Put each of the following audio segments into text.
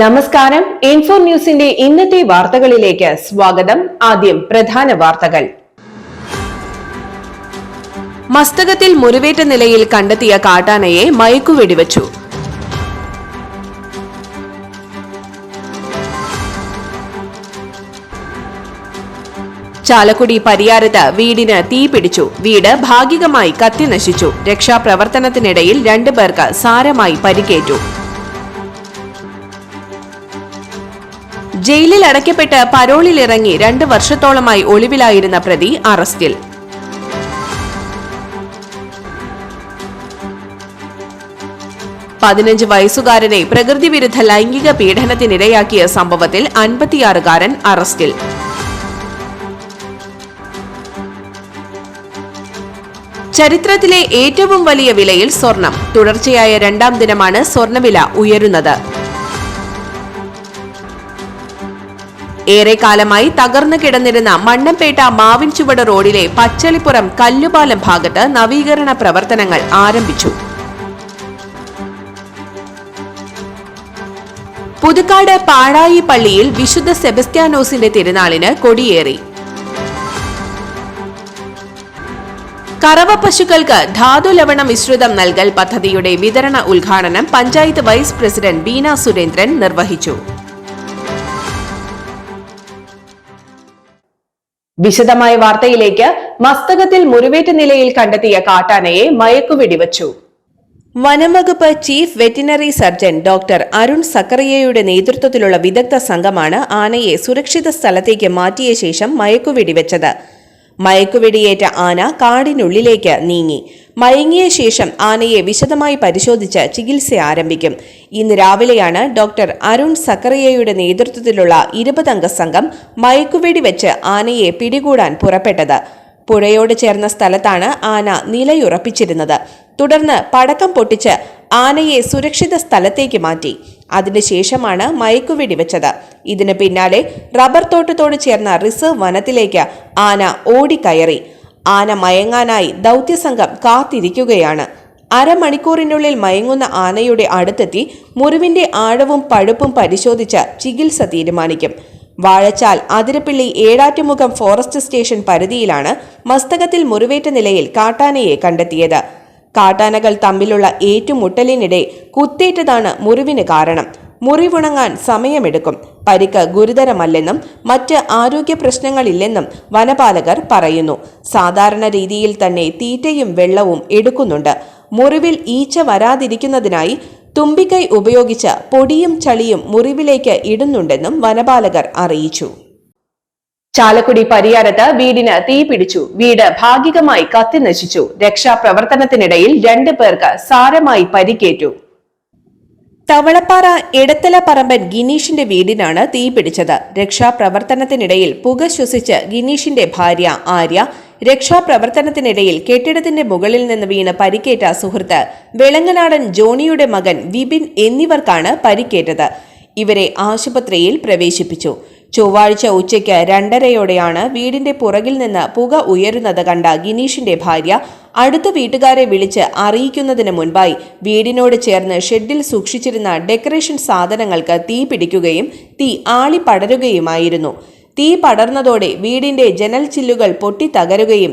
നമസ്കാരം. ഇൻഫോ ന്യൂസിന്റെ ഇന്നത്തെ വാർത്തകളിലേക്ക് സ്വാഗതം. ആദ്യം പ്രധാന വാർത്തകൾ. മസ്തകത്തിൽ മുറിവേറ്റ നിലയിൽ കണ്ടെത്തിയ കാട്ടാനയെ മയക്കുവെടിവച്ചു ചാലക്കുടി പരിയാരത്ത് വീടിന് തീ പിടിച്ചു. വീട് ഭാഗികമായി കത്തിനശിച്ചു രക്ഷാപ്രവർത്തനത്തിനിടയിൽ രണ്ടു പേർക്ക് സാരമായി പരിക്കേറ്റു. ജയിലിൽ അടയ്ക്കപ്പെട്ട് പരോളിലിറങ്ങി രണ്ട് വർഷത്തോളമായി ഒളിവിലായിരുന്ന പ്രതി അറസ്റ്റിൽ. പതിനഞ്ച് വയസ്സുകാരനെ പ്രകൃതി വിരുദ്ധ ലൈംഗിക പീഡനത്തിനിരയാക്കിയ സംഭവത്തിൽ അൻപത്തിയാറുകാരൻ അറസ്റ്റിൽ. ചരിത്രത്തിലെ ഏറ്റവും വലിയ വിലയിൽ സ്വർണം. തുടർച്ചയായ രണ്ടാം ദിനമാണ് സ്വർണവില ഉയരുന്നത്. ഏറെക്കാലമായി തകർന്നു കിടന്നിരുന്ന മണ്ണമ്പേട്ട മാവിൻചുവട് റോഡിലെ പച്ചളിപ്പുറം കല്ലുപാലം ഭാഗത്ത് നവീകരണ പ്രവർത്തനങ്ങൾ ആരംഭിച്ചു. പുതുക്കാട് പാഴായി പള്ളിയിൽ വിശുദ്ധ സെബസ്ത്യാനോസിന്റെ തിരുനാളിന് കൊടിയേറി. കറവ പശുക്കൾക്ക് ധാതു ലവണ മിശ്രിതം നൽകൽ പദ്ധതിയുടെ വിതരണ ഉദ്ഘാടനം പഞ്ചായത്ത് വൈസ് പ്രസിഡന്റ് ബീന സുരേന്ദ്രൻ നിർവഹിച്ചു. വിശദമായ വാർത്തയിലേക്ക് മസ്തകത്തിൽ മുറിവേറ്റ നിലയിൽ കണ്ടെത്തിയ കാട്ടാനയെ മയക്കുവെടിവച്ചു വനംവകുപ്പ് chief veterinary surgeon doctor Arun സക്കറിയയുടെ നേതൃത്വത്തിലുള്ള വിദഗ്ധ സംഘമാണ് ആനയെ സുരക്ഷിത സ്ഥലത്തേക്ക് മാറ്റിയ ശേഷം മയക്കുവെടിവെച്ചത് മയക്കുവെടിയേറ്റ ആന കാടിനുള്ളിലേക്ക് നീങ്ങി. മയങ്ങിയ ശേഷം ആനയെ വിശദമായി പരിശോധിച്ച് ചികിത്സ ആരംഭിക്കും. ഇന്ന് രാവിലെയാണ് ഡോക്ടർ അരുൺ സക്കറിയയുടെ നേതൃത്വത്തിലുള്ള ഇരുപതംഗ സംഘം മയക്കുവെടി വെച്ച് ആനയെ പിടികൂടാൻ പുറപ്പെട്ടത്. പുഴയോട് ചേർന്ന സ്ഥലത്താണ് ആന നിലയുറപ്പിച്ചിരുന്നത്. തുടർന്ന് പടക്കം പൊട്ടിച്ച് ആനയെ സുരക്ഷിത സ്ഥലത്തേക്ക് മാറ്റി. അതിനുശേഷമാണ് മയക്കുവെടി വെച്ചത്. ഇതിന് പിന്നാലെ റബ്ബർ തോട്ടത്തോട് ചേർന്ന റിസർവ് വനത്തിലേക്ക് ആന ഓടിക്കയറി. ആന മയങ്ങാനായി ദൗത്യസംഘം കാത്തിരിക്കുകയാണ്. അരമണിക്കൂറിനുള്ളിൽ മയങ്ങുന്ന ആനയുടെ അടുത്തെത്തി മുറിവിന്റെ ആഴവും പഴുപ്പും പരിശോധിച്ച് ചികിത്സ തീരുമാനിക്കും. വാഴച്ചാൽ അതിരപ്പിള്ളി ഏഴാറ്റുമുഖം ഫോറസ്റ്റ് സ്റ്റേഷൻ പരിധിയിലാണ് മസ്തകത്തിൽ മുറിവേറ്റ നിലയിൽ കാട്ടാനയെ കണ്ടെത്തിയത്. കാട്ടാനകൾ തമ്മിലുള്ള ഏറ്റുമുട്ടലിനിടെ കുത്തേറ്റതാണ് മുറിവിന് കാരണം. മുറിവുണങ്ങാൻ സമയമെടുക്കും. പരിക്ക് ഗുരുതരമല്ലെന്നും മറ്റ് ആരോഗ്യ പ്രശ്നങ്ങളില്ലെന്നും വനപാലകർ പറയുന്നു. സാധാരണ രീതിയിൽ തന്നെ തീറ്റയും വെള്ളവും എടുക്കുന്നുണ്ട്. മുറിവിൽ ഈച്ച വരാതിരിക്കുന്നതിനായി തുമ്പിക്കൈ ഉപയോഗിച്ച് പൊടിയും ചളിയും മുറിവിലേക്ക് ഇടുന്നുണ്ടെന്നും വനപാലകർ അറിയിച്ചു. ചാലക്കുടി പരിയാരത്ത് വീടിന് തീ പിടിച്ചു. വീട് ഭാഗികമായി കത്തി നശിച്ചു. രക്ഷാപ്രവർത്തനത്തിനിടയിൽ രണ്ടു പേർക്ക് സാരമായി പരിക്കേറ്റു. തവളപ്പാറ എടത്തല പറമ്പൻ ഗിനീഷിന്റെ വീടിനാണ് തീ പിടിച്ചത്. രക്ഷാപ്രവർത്തനത്തിനിടയിൽ പുക ശ്വസിച്ച് ഗിനീഷിന്റെ ഭാര്യ ആര്യ രക്ഷാപ്രവർത്തനത്തിനിടയിൽ കെട്ടിടത്തിന്റെ മുകളിൽ നിന്ന് വീണ് പരിക്കേറ്റ സുഹൃത്ത് വെളങ്ങനാടൻ ജോണിയുടെ മകൻ വിപിൻ എന്നിവർക്കാണ് പരിക്കേറ്റത്. ഇവരെ ആശുപത്രിയിൽ പ്രവേശിപ്പിച്ചു. ചൊവ്വാഴ്ച ഉച്ചയ്ക്ക് രണ്ടരയോടെയാണ് വീടിന്റെ പുറകിൽ നിന്ന് പുക ഉയരുന്നത് കണ്ട ഗിനീഷിന്റെ ഭാര്യ അടുത്ത വീട്ടുകാരെ വിളിച്ച് അറിയിക്കുന്നതിന് മുൻപായി വീടിനോട് ചേർന്ന് ഷെഡിൽ സൂക്ഷിച്ചിരുന്ന ഡെക്കറേഷൻ സാധനങ്ങൾക്ക് തീ പിടിക്കുകയും തീ ആളി ആളിപ്പടരുകയുമായിരുന്നു. തീ പടർന്നതോടെ വീടിന്റെ ജനൽ ചില്ലുകൾ പൊട്ടിത്തകരുകയും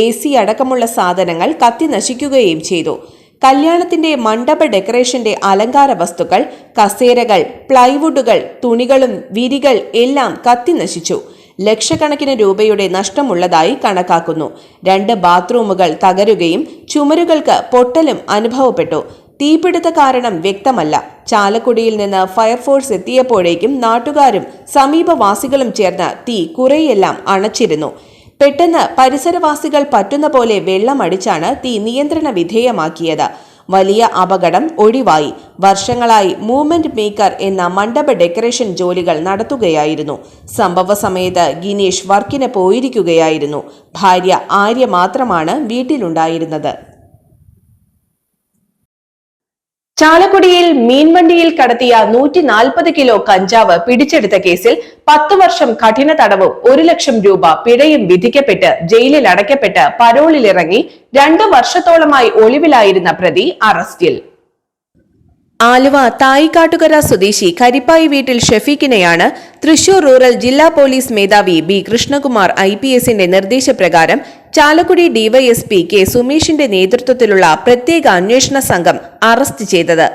എ സി അടക്കമുള്ള സാധനങ്ങൾ കത്തി നശിക്കുകയും ചെയ്തു. കല്യാണത്തിന്റെ മണ്ഡപ ഡെക്കറേഷന്റെ അലങ്കാര വസ്തുക്കൾ കസേരകൾ പ്ലൈവുഡുകൾ തുണികളും വിരികൾ എല്ലാം കത്തിനശിച്ചു ലക്ഷക്കണക്കിന് രൂപയുടെ നഷ്ടമുള്ളതായി കണക്കാക്കുന്നു. രണ്ട് ബാത്റൂമുകൾ തകരുകയും ചുമരുകൾക്ക് പൊട്ടലും അനുഭവപ്പെട്ടു. തീപിടുത്ത കാരണം വ്യക്തമല്ല. ചാലക്കുടിയിൽ നിന്ന് ഫയർഫോഴ്സ് എത്തിയപ്പോഴേക്കും നാട്ടുകാരും സമീപവാസികളും ചേർന്ന് തീ കുറെയെല്ലാം അണച്ചിരുന്നു. പെട്ടെന്ന് പരിസരവാസികൾ പറ്റുന്ന പോലെ വെള്ളമടിച്ചാണ് തീ നിയന്ത്രണ വിധേയമാക്കിയത്. വലിയ അപകടം ഒഴിവായി. വർഷങ്ങളായി മൂവ്മെന്റ് മേക്കർ എന്ന മണ്ഡപ ഡെക്കറേഷൻ ജോലികൾ നടത്തുകയായിരുന്നു. സംഭവ സമയത്ത് ഗിനീഷ് വർക്കിന് പോയിരിക്കുകയായിരുന്നു. ഭാര്യ ആര്യ മാത്രമാണ് വീട്ടിലുണ്ടായിരുന്നത്. ചാലക്കുടിയിൽ മീൻവണ്ടിയിൽ കടത്തിയ നൂറ്റി നാൽപ്പത് കിലോ കഞ്ചാവ് പിടിച്ചെടുത്ത കേസിൽ പത്ത് വർഷം കഠിന തടവും ഒരു ലക്ഷം രൂപ പിഴയും വിധിക്കപ്പെട്ട് ജയിലിൽ അടയ്ക്കപ്പെട്ട് പരോളിലിറങ്ങി രണ്ടു വർഷത്തോളമായി ഒളിവിലായിരുന്ന പ്രതി അറസ്റ്റിൽ. ആലുവ തായിക്കാട്ടുകര സ്വദേശി കരിപ്പായി വീട്ടിൽ ഷെഫീഖിനെയാണ് തൃശൂർ റൂറൽ ജില്ലാ പോലീസ് മേധാവി ബി കൃഷ്ണകുമാർ ഐ പി എസിന്റെ നിർദ്ദേശപ്രകാരം ചാലക്കുടി ഡിവൈഎസ്പി കെ സുമേഷിന്റെ നേതൃത്വത്തിലുള്ള പ്രത്യേക അന്വേഷണ സംഘം അറസ്റ്റ് ചെയ്തത്.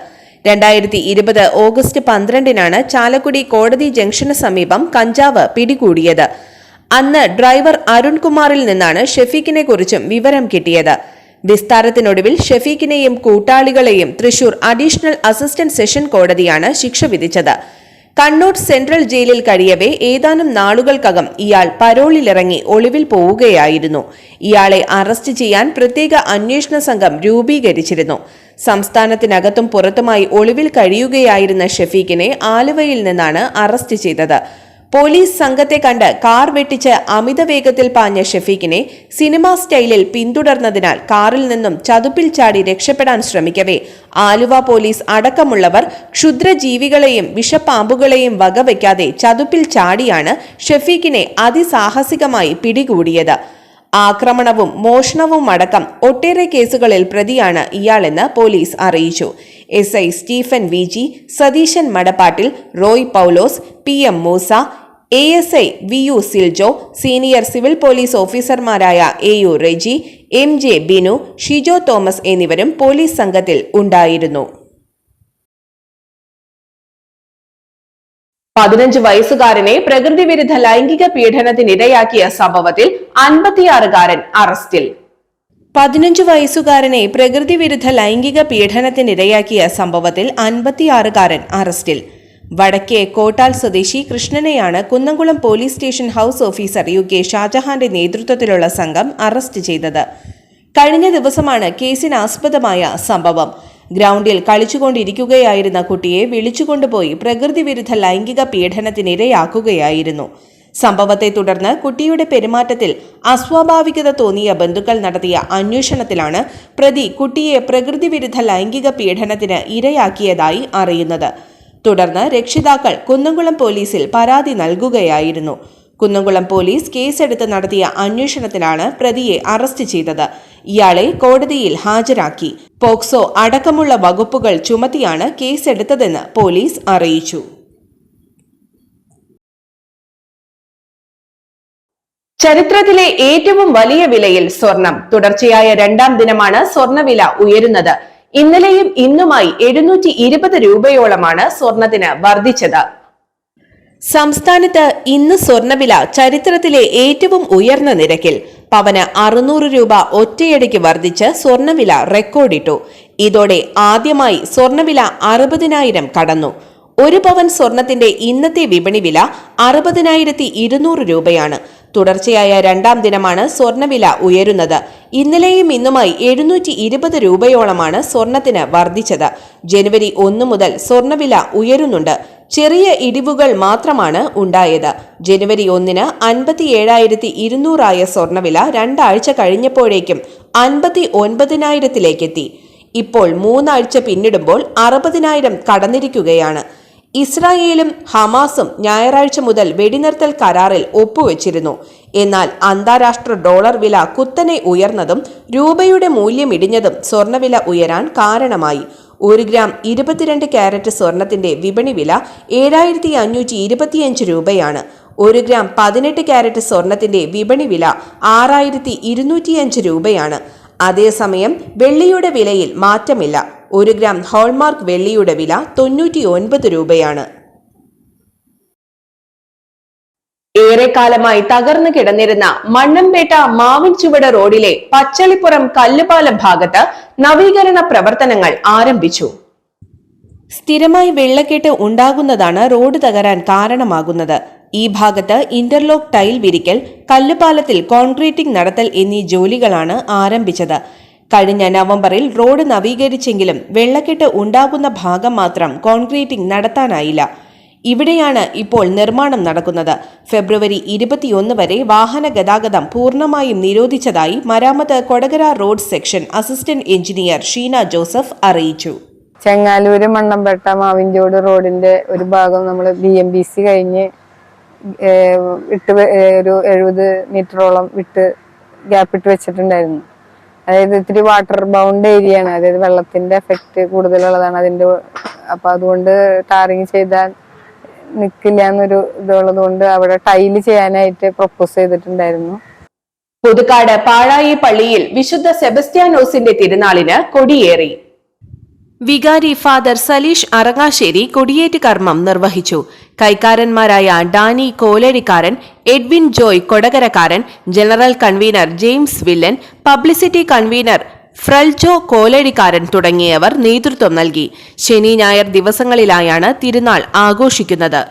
രണ്ടായിരത്തി ഇരുപത് ഓഗസ്റ്റ് പന്ത്രണ്ടിനാണ് ചാലക്കുടി കോടതി ജംഗ്ഷന് സമീപം കഞ്ചാവ് പിടികൂടിയത്. അന്ന് ഡ്രൈവർ അരുൺകുമാറിൽ നിന്നാണ് ഷെഫീഖിനെ കുറിച്ചും വിവരം കിട്ടിയത്. വിസ്താരത്തിനൊടുവിൽ ഷെഫീഖിനെയും കൂട്ടാളികളെയും തൃശൂർ അഡീഷണൽ അസിസ്റ്റന്റ് സെഷൻ കോടതിയാണ് ശിക്ഷ വിധിച്ചത്. കണ്ണൂർ സെൻട്രൽ ജയിലിൽ കഴിയവേ ഏതാനും നാളുകൾക്കകം ഇയാൾ പരോളിലിറങ്ങി ഒളിവിൽ പോവുകയായിരുന്നു. ഇയാളെ അറസ്റ്റ് ചെയ്യാൻ പ്രത്യേക അന്വേഷണ സംഘം രൂപീകരിച്ചിരുന്നു. സംസ്ഥാനത്തിനകത്തും പുറത്തുമായി ഒളിവിൽ കഴിയുകയായിരുന്ന ഷെഫീഖിനെ ആലുവയിൽ നിന്നാണ് അറസ്റ്റ് ചെയ്തത്. പോലീസ് സംഘത്തെ കണ്ട് കാർ വെട്ടിച്ച് അമിത വേഗത്തിൽ പാഞ്ഞ ഷെഫീഖിനെ സിനിമാ സ്റ്റൈലിൽ പിന്തുടർന്നതിനാൽ കാറിൽ നിന്നും ചതുപ്പിൽ ചാടി രക്ഷപ്പെടാൻ ശ്രമിക്കവേ. ആലുവ പോലീസ് അടക്കമുള്ളവർ ക്ഷുദ്രജീവികളെയും വിഷപ്പാമ്പുകളെയും വകവയ്ക്കാതെ ചതുപ്പിൽ ചാടിയാണ് ഷെഫീഖിനെ അതിസാഹസികമായി പിടികൂടിയത്. ആക്രമണവും മോഷണവും അടക്കം ഒട്ടേറെ കേസുകളിൽ പ്രതിയാണ് ഇയാളെന്ന് പോലീസ് അറിയിച്ചു. S I Stephen V G Satheesan Madappattil Roy Paulose P M Moosa A S I V U Siljo senior civil police ഓഫീസർമാരായ A U Reji M J Binu Shijo Thomas എന്നിവരും പോലീസ് സംഘത്തിൽ ഉണ്ടായിരുന്നു. പതിനഞ്ച് വയസ്സുകാരനെ പ്രകൃതി വിരുദ്ധ ലൈംഗിക പീഡനത്തിനിരയാക്കിയ സംഭവത്തിൽ അൻപത്തിയാറുകാരൻ അറസ്റ്റിൽ. പതിനഞ്ചു വയസ്സുകാരനെ പ്രകൃതി വിരുദ്ധ ലൈംഗിക പീഡനത്തിനിരയാക്കിയ സംഭവത്തിൽ അൻപത്തിയാറുകാരൻ അറസ്റ്റിൽ. വടക്കേ കോട്ടാൽ സ്വദേശി കൃഷ്ണനെയാണ് Kunnamkulam police station house officer U K ഷാജഹാന്റെ നേതൃത്വത്തിലുള്ള സംഘം അറസ്റ്റ് ചെയ്തത്. കഴിഞ്ഞ ദിവസമാണ് കേസിനാസ്പദമായ സംഭവം. ഗ്രൗണ്ടിൽ കളിച്ചുകൊണ്ടിരിക്കുകയായിരുന്ന കുട്ടിയെ വിളിച്ചുകൊണ്ടുപോയി പ്രകൃതി വിരുദ്ധ ലൈംഗിക പീഡനത്തിനിരയാക്കുകയായിരുന്നു. സംഭവത്തെ തുടർന്ന് കുട്ടിയുടെ പെരുമാറ്റത്തിൽ അസ്വാഭാവികത തോന്നിയ ബന്ധുക്കൾ നടത്തിയ അന്വേഷണത്തിലാണ് പ്രതി കുട്ടിയെ പ്രകൃതി വിരുദ്ധ ലൈംഗിക പീഡനത്തിന് ഇരയാക്കിയതായി അറിയുന്നത്. തുടർന്ന് രക്ഷിതാക്കൾ കുന്നംകുളം പോലീസിൽ പരാതി നൽകുകയായിരുന്നു. കുന്നംകുളം പോലീസ് കേസെടുത്ത് നടത്തിയ അന്വേഷണത്തിലാണ് പ്രതിയെ അറസ്റ്റ് ചെയ്തത്. ഇയാളെ കോടതിയിൽ ഹാജരാക്കി. പോക്സോ അടക്കമുള്ള വകുപ്പുകൾ ചുമത്തിയാണ് കേസെടുത്തതെന്ന് പോലീസ് അറിയിച്ചു. ചരിത്രത്തിലെ ഏറ്റവും വലിയ വിലയിൽ സ്വർണം. തുടർച്ചയായ രണ്ടാം ദിനമാണ് സ്വർണവില ഉയരുന്നത്. ഇന്നലെയും ഇന്നുമായി എഴുന്നൂറ്റി ഇരുപത് രൂപയോളമാണ് സ്വർണത്തിന് വർദ്ധിച്ചത്. സംസ്ഥാനത്ത് ഇന്ന് സ്വർണവില ചരിത്രത്തിലെ ഏറ്റവും ഉയർന്ന നിരക്കിൽ. പവന് അറുന്നൂറ് രൂപ ഒറ്റയടിക്ക് വർദ്ധിച്ച് സ്വർണവില റെക്കോർഡിട്ടു. ഇതോടെ ആദ്യമായി സ്വർണവില അറുപതിനായിരം കടന്നു. ഒരു പവൻ സ്വർണത്തിന്റെ ഇന്നത്തെ വിപണി വില അറുപതിനായിരത്തി ഇരുന്നൂറ് രൂപയാണ്. തുടർച്ചയായ രണ്ടാം ദിനമാണ് സ്വർണവില ഉയരുന്നത്. ഇന്നലെയും ഇന്നുമായി എഴുന്നൂറ്റി ഇരുപത് രൂപയോളമാണ് സ്വർണത്തിന് വർദ്ധിച്ചത്. ജനുവരി ഒന്ന് മുതൽ സ്വർണവില ഉയരുന്നുണ്ട്. ചെറിയ ഇടിവുകൾ മാത്രമാണ് ഉണ്ടായത്. ജനുവരി ഒന്നിന് അൻപത്തി ഏഴായിരത്തി ഇരുന്നൂറായ സ്വർണവില രണ്ടാഴ്ച കഴിഞ്ഞപ്പോഴേക്കും അൻപത്തി ഒൻപതിനായിരത്തിലേക്കെത്തി ഇപ്പോൾ മൂന്നാഴ്ച പിന്നിടുമ്പോൾ അറുപതിനായിരം കടന്നിരിക്കുകയാണ്. ഇസ്രായേലും ഹമാസും ഞായറാഴ്ച മുതൽ വെടിനിർത്തൽ കരാറിൽ ഒപ്പുവെച്ചിരുന്നു. എന്നാൽ അന്താരാഷ്ട്ര ഡോളർ വില കുത്തനെ ഉയർന്നതും രൂപയുടെ മൂല്യം ഇടിഞ്ഞതും സ്വർണവില ഉയരാൻ കാരണമായി. ഒരു ഗ്രാം ഇരുപത്തിരണ്ട് ക്യാരറ്റ് സ്വർണത്തിന്റെ വിപണി വില ഏഴായിരത്തി അഞ്ഞൂറ്റി ഇരുപത്തിയഞ്ച് രൂപയാണ്. ഒരു ഗ്രാം പതിനെട്ട് ക്യാരറ്റ് സ്വർണത്തിന്റെ വിപണി വില ആറായിരത്തി ഇരുന്നൂറ്റിയഞ്ച് രൂപയാണ്. അതേസമയം വെള്ളിയുടെ വിലയിൽ മാറ്റമില്ല. ഒരു ഗ്രാം ഹോൾമാർക്ക് വെള്ളിയുടെ വില തൊണ്ണൂറ്റി ഒൻപത് രൂപയാണ്. ഏറെക്കാലമായി തകർന്നു കിടന്നിരുന്ന മണ്ണമ്പേട്ട മാവിൻ ചുവട് റോഡിലെ പച്ചളിപ്പുറം കല്ലുപാലം ഭാഗത്ത് നവീകരണ പ്രവർത്തനങ്ങൾ ആരംഭിച്ചു. സ്ഥിരമായി വെള്ളക്കെട്ട് ഉണ്ടാകുന്നതാണ് റോഡ് തകരാൻ കാരണമാകുന്നത്. ഈ ഭാഗത്ത് ഇന്റർലോക്ക് ടൈൽ വിരിക്കൽ കല്ലുപാലത്തിൽ കോൺക്രീറ്റിംഗ് നടത്തൽ എന്നീ ജോലികളാണ് ആരംഭിച്ചത്. കഴിഞ്ഞ നവംബറിൽ റോഡ് നവീകരിച്ചെങ്കിലും വെള്ളക്കെട്ട് ഉണ്ടാകുന്ന ഭാഗം മാത്രം കോൺക്രീറ്റിംഗ് നടത്താനായില്ല. ഇവിടെയാണ് ഇപ്പോൾ നിർമ്മാണം നടക്കുന്നത്. ഫെബ്രുവരി ഇരുപത്തിയൊന്ന് വരെ വാഹന ഗതാഗതം പൂർണമായും നിരോധിച്ചതായി മരാമത്ത് Kodakara road section assistant engineer Sheena Joseph അറിയിച്ചു. ചെങ്ങാലൂര് മണ്ണമ്പേട്ട മാവിൻചോട് റോഡിന്റെ ഒരു ഭാഗം നമ്മൾ ബി എം ബി സി കഴിഞ്ഞ് ഇട്ട് ഒരു എഴുപത് മീറ്ററോളം വിട്ട് ഗ്യാപ്പ് ഇട്ട് വെച്ചിട്ടുണ്ടായിരുന്നു. അതായത് ഇത്തിരി വാട്ടർ ബൗണ്ട് ഏരിയ ആണ്. അതായത് വെള്ളത്തിന്റെ എഫക്റ്റ് കൂടുതലുള്ളതാണ് അതിന്റെ അപ്പൊ അതുകൊണ്ട് ടാറിങ് ചെയ്താൽ നിക്കില്ല എന്നൊരു ഇതുള്ളത് കൊണ്ട് അവിടെ ടൈൽ ചെയ്യാനായിട്ട് പ്രൊപ്പോസ് ചെയ്തിട്ടുണ്ടായിരുന്നു. പുതുക്കാട് പാഴായി പള്ളിയിൽ വിശുദ്ധ സെബസ്റ്റ്യാനോസിന്റെ തിരുനാളിന് കൊടിയേറി. വികാരി ഫാദർ സലീഷ് അറങ്ങാശ്ശേരി കൊടിയേറ്റ് കർമ്മം നിർവഹിച്ചു. കൈക്കാരന്മാരായ Dani Koladikkaran Edwin Joy Kodakarakkaran general convener James Villan publicity convener Fraljo Koladikkaran തുടങ്ങിയവർ നേതൃത്വം നൽകി. ശനി ഞായർ ദിവസങ്ങളിലായാണ് തിരുനാൾ ആഘോഷിക്കുന്നത്.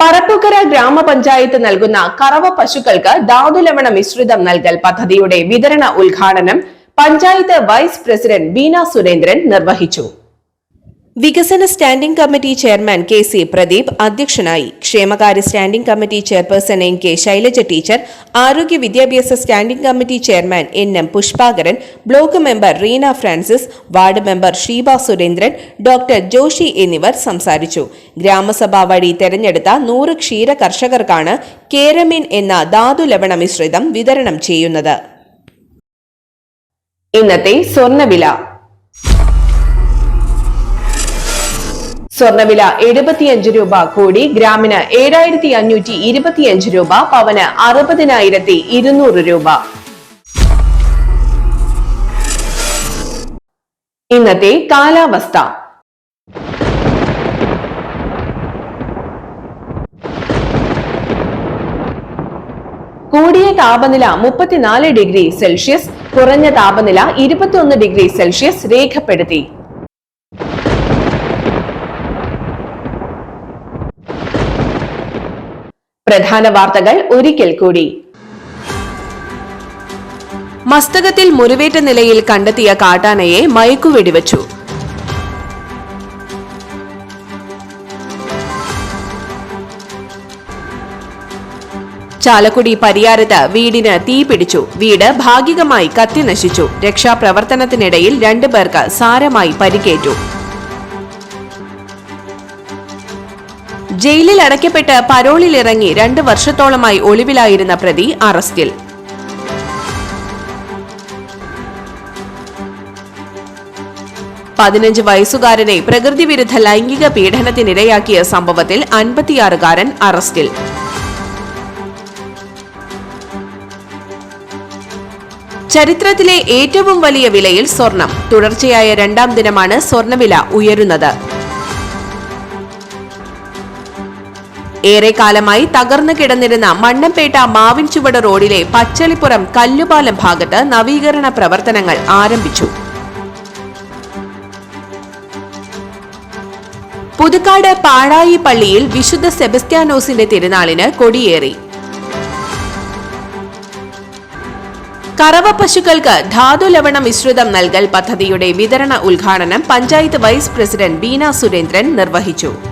പറപ്പുക്കര ഗ്രാമപഞ്ചായത്ത് നൽകുന്ന കറവ പശുക്കൾക്ക് ധാതുലവണ മിശ്രിതം നൽകൽ പദ്ധതിയുടെ വിതരണ ഉദ്ഘാടനം പഞ്ചായത്ത് വൈസ് പ്രസിഡന്റ് ബീന സുരേന്ദ്രൻ നിർവഹിച്ചു. വികസന standing committee chairman K C Pradeep അധ്യക്ഷനായി. ക്ഷേമകാര്യ standing committee chairperson N K Shailaja teacher ആരോഗ്യ വിദ്യാഭ്യാസ standing committee chairman N M Pushpakaran block member Reena Francis ward member Sheeba Surendran doctor Joshi എന്നിവർ സംസാരിച്ചു. ഗ്രാമസഭ വഴി തെരഞ്ഞെടുത്ത നൂറ് ക്ഷീര കർഷകർക്കാണ് കേരമിൻ എന്ന ധാതു ലവണ മിശ്രിതം വിതരണം ചെയ്യുന്നത്. ഇന്നത്തെ സ്വർണവില. സ്വർണവില എഴുപത്തിയഞ്ച് രൂപ കോടി ഗ്രാമിന് ഏഴായിരത്തി അഞ്ഞൂറ്റി ഇരുപത്തിയഞ്ച് രൂപ പവന് അറുപതിനായിരത്തി ഇരുന്നൂറ് രൂപ. ഇന്നത്തെ കാലാവസ്ഥ. കൂടിയ താപനില മുപ്പത്തിനാല് ഡിഗ്രി സെൽഷ്യസ് കുറഞ്ഞ താപനില ഇരുപത്തിയൊന്ന് ഡിഗ്രി സെൽഷ്യസ് രേഖപ്പെടുത്തി. പ്രധാന വാർത്തകൾ ഒരിക്കൽ കൂടി. മസ്തകത്തിൽ മുറിവേറ്റ നിലയിൽ കണ്ടെത്തിയ കാട്ടാനയെ മയക്കുവെടിവച്ചു. ചാലക്കുടി പരിയാരത്ത് വീടിന് തീ പിടിച്ചു. വീട് ഭാഗികമായി കത്തിനശിച്ചു രക്ഷാപ്രവർത്തനത്തിനിടയിൽ രണ്ടു പേർക്ക് സാരമായി പരിക്കേറ്റു. ജയിലിൽ അടയ്ക്കപ്പെട്ട് പരോളിലിറങ്ങി രണ്ട് വർഷത്തോളമായി ഒളിവിലായിരുന്ന പ്രതി അറസ്റ്റിൽ. പതിനഞ്ച് വയസ്സുകാരനെ പ്രകൃതിവിരുദ്ധ ലൈംഗിക പീഡനത്തിനിരയാക്കിയ സംഭവത്തിൽ അൻപത്തിയാറുകാരൻ അറസ്റ്റിൽ. ചരിത്രത്തിലെ ഏറ്റവും വലിയ വിലയിൽ സ്വർണം. തുടർച്ചയായ രണ്ടാം ദിനമാണ് സ്വർണവില ഉയരുന്നത്. ഏറെക്കാലമായി തകർന്നു കിടന്നിരുന്ന മണ്ണംപേട്ട മാവിൻ ചുവട് റോഡിലെ പച്ചളിപ്പുറം കല്ലുപാലം ഭാഗത്ത് നവീകരണ പ്രവർത്തനങ്ങൾ ആരംഭിച്ചു. പുതുക്കാട് പാഴായി പള്ളിയിൽ വിശുദ്ധ സെബസ്ത്യാനോസിന്റെ തിരുനാളിന് കൊടിയേറി. കറവ പശുക്കൾക്ക് ധാതു ലവണ മിശ്രിതം നൽകൽ പദ്ധതിയുടെ വിതരണ ഉദ്ഘാടനം പഞ്ചായത്ത് വൈസ് പ്രസിഡന്റ് ബീന സുരേന്ദ്രൻ നിർവഹിച്ചു.